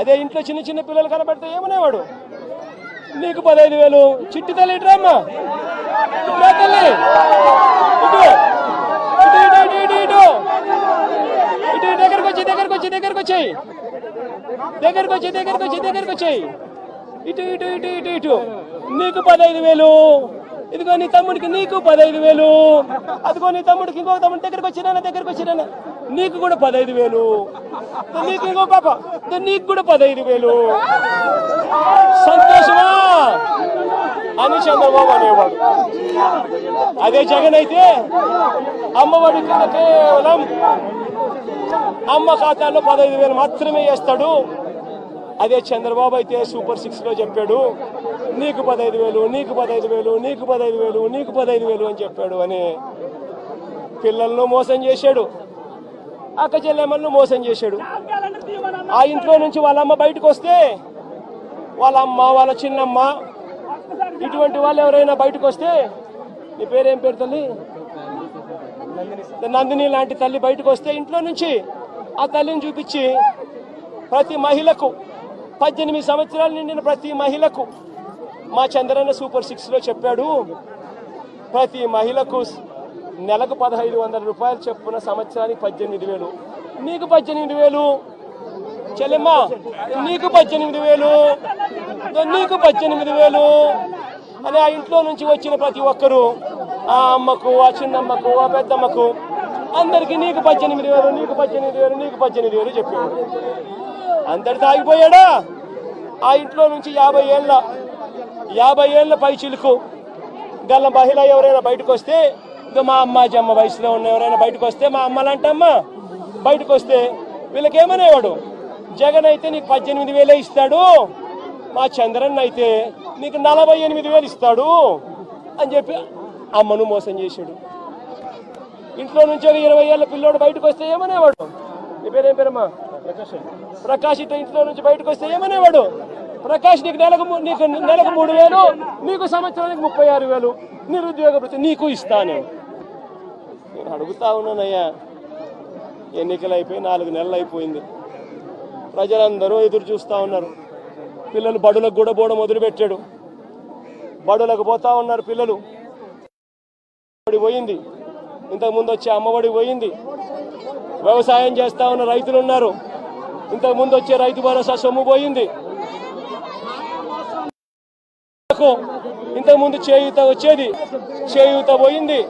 అదే ఇంట్లో చిన్న చిన్న పిల్లలు కనబడితే ఏమనేవాడు? నీకు పదహైదు వేలు. చిట్టి తల్లి ఇటురామ్మా ఇటురా తల్లి. ఇటు. ఇటు ఇటు ఇటు ఇటు ఇటు. ఇటు దగ్గరకు వచ్చి దగ్గరకు వచ్చి దగ్గరకు వచ్చాయి దగ్గరకు వచ్చి దగ్గరకు వచ్చి దగ్గరకు వచ్చాయి ఇటు ఇటు ఇటు ఇటు ఇటు. నీకు పదహైదు వేలు. ఇదిగో నీ తమ్ముడికి నీకు పదహైదు వేలు. అదిగో నీ తమ్ముడికి ఇంకో తమ్ముడి దగ్గరకు వచ్చినా దగ్గరకు వచ్చినా నీకు కూడా పదహైదు వేలు. నీకు ఇంకో పాప. నీకు కూడా పదహైదు వేలు. సంతోషమా? అని చంద్రబాబు అనేవాడు. అదే జగన్ అయితే అమ్మఒడి కింద కేవలం అమ్మ ఖాతాలో పదహైదు వేలు మాత్రమే వేస్తాడు. అదే చంద్రబాబు అయితే సూపర్ సిక్స్లో చెప్పాడు. నీకు పదహైదు వేలు నీకు పదహైదు వేలు నీకు పదహైదు వేలు నీకు పదహైదు వేలు అని చెప్పాడు అని పిల్లలను మోసం చేశాడు. అక్క చెల్లెమ్మలను మోసం చేశాడు. ఆ ఇంట్లో నుంచి వాళ్ళ అమ్మ బయటకు వస్తే వాళ్ళ అమ్మ వాళ్ళ చిన్నమ్మ ఇటువంటి వాళ్ళు ఎవరైనా బయటకు వస్తే నీ పేరేం పేరు తల్లి? నందిని లాంటి తల్లి బయటకు వస్తే ఇంట్లో నుంచి ఆ తల్లిని చూపించి ప్రతి మహిళకు పద్దెనిమిది సంవత్సరాలు నిండిన ప్రతి మహిళకు మా చంద్రన్న సూపర్ సిక్స్లో చెప్పాడు ప్రతి మహిళకు నెలకు పదహైదు వందల రూపాయలు చెప్పున సంవత్సరానికి పద్దెనిమిది వేలు. నీకు పద్దెనిమిది వేలు? చెల్లెమ్మ నీకు పద్దెనిమిది వేలు? నీకు పద్దెనిమిది వేలు? అని ఆ ఇంట్లో నుంచి వచ్చిన ప్రతి ఒక్కరూ ఆ అమ్మకు ఆ చిన్నమ్మకు ఆ పెద్దమ్మకు అందరికి నీకు పద్దెనిమిది వేలు నీకు పద్దెనిమిది వేలు నీకు పద్దెనిమిది వేలు చెప్పాడు. అందరితో ఆగిపోయాడా ఆ ఇంట్లో నుంచి యాభై ఏళ్ళ యాభై ఏళ్ళ పై చిలుకు. గల్ల మహిళ ఎవరైనా బయటకు వస్తే ఇంకా మా అమ్మ జమ్మ వయసులో ఉన్న ఎవరైనా బయటకు వస్తే మా అమ్మ లాంటి బయటకు వస్తే వీళ్ళకి ఏమనేవాడు జగన్ అయితే నీకు పద్దెనిమిది వేలే ఇస్తాడు మా చంద్రన్ అయితే నీకు నలభై ఎనిమిది వేలు ఇస్తాడు అని చెప్పి అమ్మను మోసం చేశాడు. ఇంట్లో నుంచి ఒక ఇరవై ఏళ్ళ పిల్లోడు బయటకు వస్తే ఏమనేవాడు? నీ పేరేం పేరమ్మా? ప్రకాష్. ఇట్లా ఇంట్లో నుంచి బయటకు వస్తే ఏమనేవాడు? ప్రకాష్ నీకు నెలకు నీకు నెలకు మూడు వేలు నీకు సంవత్సరానికి ముప్పై ఆరు వేలు. నిరుద్యోగ నీకు ఇస్తాను. నేను అడుగుతా ఉన్నానయ్యా. ఎన్నికలు అయిపోయి నాలుగు నెలలు అయిపోయింది. ప్రజలందరూ ఎదురు చూస్తూ ఉన్నారు. పిల్లలు బడులకు కూడా పోవడం మొదలుపెట్టాడు. బడులకు పోతా ఉన్నారు పిల్లలు. పోయింది. ఇంతకుముందు వచ్చే అమ్మఒడి పోయింది. వ్యవసాయం చేస్తా ఉన్న రైతులు ఉన్నారు. ఇంతకు ముందు వచ్చే రైతు భరోసా సొమ్ము పోయింది. ఇంతకు ముందు చేయూత వచ్చేది చేయూత పోయింది.